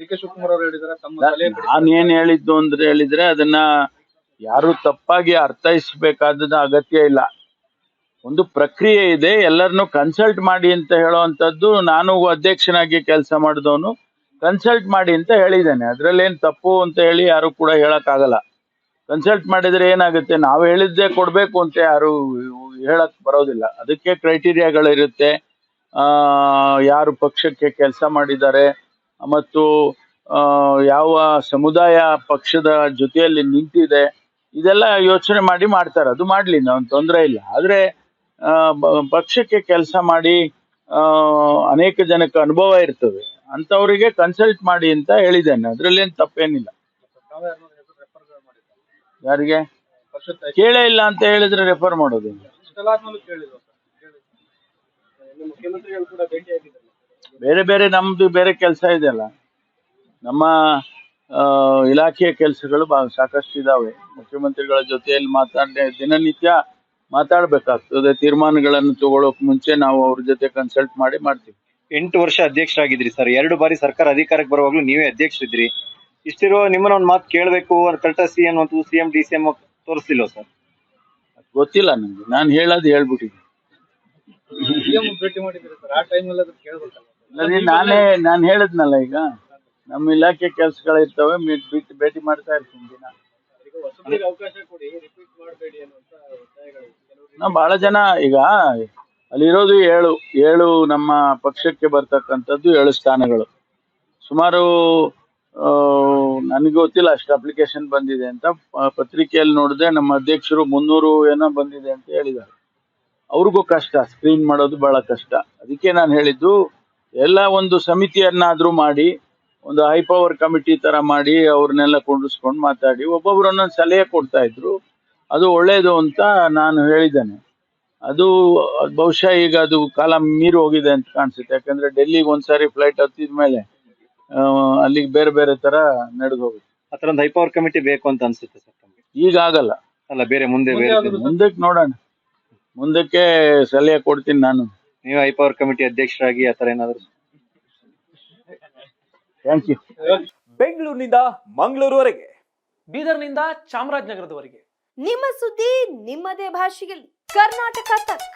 D K Shivakumar ಅವರು ಹೇಳಿದಾರೆ ತಮ್ಮ ನಾನೇನ್ ಏನ್ ಹೇಳಿದ್ದು ಅಂದ್ರೆ ಹೇಳಿದ್ರೆ ಅದನ್ನ ಯಾರು ತಪ್ಪಾಗಿ ಅರ್ಥೈಸಬೇಕಾದ ಅಗತ್ಯ ಇಲ್ಲ. ಒಂದು ಪ್ರಕ್ರಿಯೆ ಇದೆ ಎಲ್ಲರನ್ನು ಕನ್ಸಲ್ಟ್ ಮಾಡಿ ಅಂತ ಹೇಳುವಂತದ್ದು ನಾನು ಅಧ್ಯಕ್ಷನಾಗಿ ಕೆಲಸ ಮಾಡಿದವನು ಕನ್ಸಲ್ಟ್ ಮಾಡಿ ಅಂತ ಹೇಳಿದ್ದೇನೆ. ಅದ್ರಲ್ಲೇನ್ ತಪ್ಪು ಅಂತ ಹೇಳಿ ಯಾರು ಕೂಡ ಹೇಳಕ್ ಕನ್ಸಲ್ಟ್ ಮಾಡಿದ್ರೆ ಏನಾಗುತ್ತೆ? ನಾವು ಹೇಳಿದ್ದೇ ಕೊಡ್ಬೇಕು ಅಂತ ಯಾರು ಹೇಳಕ್ ಬರೋದಿಲ್ಲ. ಅದಕ್ಕೆ ಕ್ರೈಟೀರಿಯಾಗಳಿರುತ್ತೆ. ಆ ಯಾರು ಪಕ್ಷಕ್ಕೆ ಕೆಲಸ ಮಾಡಿದ್ದಾರೆ ಮತ್ತು ಯಾವ ಸಮುದಾಯ ಪಕ್ಷದ ಜೊತೆಯಲ್ಲಿ ನಿಂತಿದೆ, ಇದೆಲ್ಲ ಯೋಚನೆ ಮಾಡಿ ಮಾಡ್ತಾರೆ. ಅದು ಮಾಡ್ಲಿ ನಾವು ತೊಂದರೆ ಇಲ್ಲ. ಆದರೆ ಪಕ್ಷಕ್ಕೆ ಕೆಲಸ ಮಾಡಿ ಅನೇಕ ಜನಕ್ಕೆ ಅನುಭವ ಇರ್ತದೆ. ಅಂತವರಿಗೆ ಕನ್ಸಲ್ಟ್ ಮಾಡಿ ಅಂತ ಹೇಳಿದ್ದೇನೆ. ಅದರಲ್ಲೇನು ತಪ್ಪೇನಿಲ್ಲ. ಯಾರಿಗೆ? ಕೇಳೇ ಇಲ್ಲ ಅಂತ ಹೇಳಿದ್ರೆ ರೆಫರ್ ಮಾಡೋದು. ಮುಖ್ಯಮಂತ್ರಿಗಳು ಕೂಡ ಭೇಟಿ ಆಗಿದ್ರಲ್ಲ ಬೇರೆ ಬೇರೆ ನಮ್ದು ಬೇರೆ ಕೆಲಸ ಇದೆಯಲ್ಲ ನಮ್ಮ ಆ, ಇಲಾಖೆಯ ಕೆಲಸಗಳು ಬಾ ಸಾಕಷ್ಟು ಇದಾವೆ. ಮುಖ್ಯಮಂತ್ರಿಗಳ ಜೊತೆಯಲ್ಲಿ ಮಾತಾಡ ದಿನನಿತ್ಯ ಮಾತಾಡ್ಬೇಕಾಗ್ತದೆ. ತೀರ್ಮಾನಗಳನ್ನು ತಗೊಳ್ಳೋಕೆ ಮುಂಚೆ ನಾವು ಅವ್ರ ಜೊತೆ ಕನ್ಸಲ್ಟ್ ಮಾಡಿ ಮಾಡ್ತೀವಿ. ಎಂಟು ವರ್ಷ ಅಧ್ಯಕ್ಷರಾಗಿದ್ರಿ ಸರ್. ಎರಡು ಬಾರಿ ಸರ್ಕಾರ ಅಧಿಕಾರಕ್ಕೆ ಬರುವಾಗ್ಲೂ ನೀವೇ ಅಧ್ಯಕ್ಷರಿದ್ರಿ ಇಷ್ಟಿರೋ ನಿಮ್ಮನ್ನ ಒಂದು ಮಾತು ಕೇಳಬೇಕು ಕಲ್ಟಸಿ ಅನ್ನುವಂಥದ್ದು ಸಿಎಂ ಡಿ ಸಿ ಎಂ ತೋರಿಸ್ಲಿಲ್ಲ ಸರ್? ಗೊತ್ತಿಲ್ಲ ನನಗೆ ನಾನು ಹೇಳೋದು ಹೇಳ್ಬಿಟ್ಟಿದ್ದೀನಿ. ಭೇಟಿ ಮಾಡಿದ್ರು ಸರ್? ಆ ಟೈಮಲ್ಲಿ ಅದನ್ನ ಕೇಳ್ಬೇಕಲ್ಲ ನಾನೇ ನಾನು ಹೇಳಿದ್ನಲ್ಲ ಈಗ. ನಮ್ಮ ಇಲಾಖೆ ಕೆಲಸಗಳಿರ್ತವೆ ಬಿಟ್ಟು ಭೇಟಿ ಮಾಡ್ತಾ ಇರ್ತೀನಿ ದಿನ. ನಾ ಬಹಳ ಜನ ಈಗ ಅಲ್ಲಿರೋದು ಏಳು ಏಳು ನಮ್ಮ ಪಕ್ಷಕ್ಕೆ ಬರ್ತಕ್ಕಂಥದ್ದು ಏಳು ಸ್ಥಾನಗಳು. ಸುಮಾರು ನನಗೆ ಗೊತ್ತಿಲ್ಲ ಅಷ್ಟು ಅಪ್ಲಿಕೇಶನ್ ಬಂದಿದೆ ಅಂತ. ಪತ್ರಿಕೆಯಲ್ಲಿ ನೋಡಿದೆ ನಮ್ಮ ಅಧ್ಯಕ್ಷರು ಮುನ್ನೂರು ಏನೋ ಬಂದಿದೆ ಅಂತ ಹೇಳಿದ್ದಾರೆ. ಅವ್ರಿಗೂ ಕಷ್ಟ ಸ್ಕ್ರೀನ್ ಮಾಡೋದು ಬಹಳ ಕಷ್ಟ. ಅದಕ್ಕೆ ನಾನು ಹೇಳಿದ್ದು ಎಲ್ಲ ಒಂದು ಸಮಿತಿಯನ್ನಾದ್ರೂ ಮಾಡಿ ಒಂದು ಹೈ ಪವರ್ ಕಮಿಟಿ ತರ ಮಾಡಿ ಅವ್ರನ್ನೆಲ್ಲ ಕುಂಡಿಸ್ಕೊಂಡು ಮಾತಾಡಿ ಒಬ್ಬೊಬ್ರು ಒಂದೊಂದು ಸಲಹೆ ಕೊಡ್ತಾ ಇದ್ರು. ಅದು ಒಳ್ಳೇದು ಅಂತ ನಾನು ಹೇಳಿದ್ದೇನೆ. ಅದು ಬಹುಶಃ ಈಗ ಅದು ಕಾಲ ಮೀರಿ ಹೋಗಿದೆ ಅಂತ ಕಾಣಿಸುತ್ತೆ. ಯಾಕಂದ್ರೆ ಡೆಲ್ಲಿಗೆ ಒಂದ್ಸಾರಿ ಫ್ಲೈಟ್ ಹತ್ತಿದ ಮೇಲೆ ಅಲ್ಲಿಗೆ ಬೇರೆ ಬೇರೆ ತರ ನಡೆದು ಹೋಗುತ್ತೆ. ಆ ಥರ ಒಂದು ಹೈಪವರ್ ಕಮಿಟಿ ಬೇಕು ಅಂತ ಅನ್ಸುತ್ತೆ ಸರ್ ತಮ್ಗೆ? ಈಗ ಆಗಲ್ಲ. ಅಲ್ಲ ಬೇರೆ ಮುಂದೆ ಬೇರೆ? ಮುಂದಕ್ಕೆ ನೋಡೋಣ. ಮುಂದಕ್ಕೆ ಸಲಹೆ ಕೊಡ್ತೀನಿ ನಾನು. ನೀವು ಹೈಪವರ್ ಕಮಿಟಿ ಅಧ್ಯಕ್ಷರಾಗಿ ಆ ತರ ಏನಾದ್ರು? ಥ್ಯಾಂಕ್ ಯು ಬೆಂಗಳೂರಿನಿಂದ ಮಂಗಳೂರುವರೆಗೆ ಬೀದರ್ನಿಂದ ಚಾಮರಾಜನಗರದವರೆಗೆ. ನಿಮ್ಮ ಸುದ್ದಿ ನಿಮ್ಮದೇ ಭಾಷೆಯಲ್ಲಿ. ಕರ್ನಾಟಕ ತಕ್.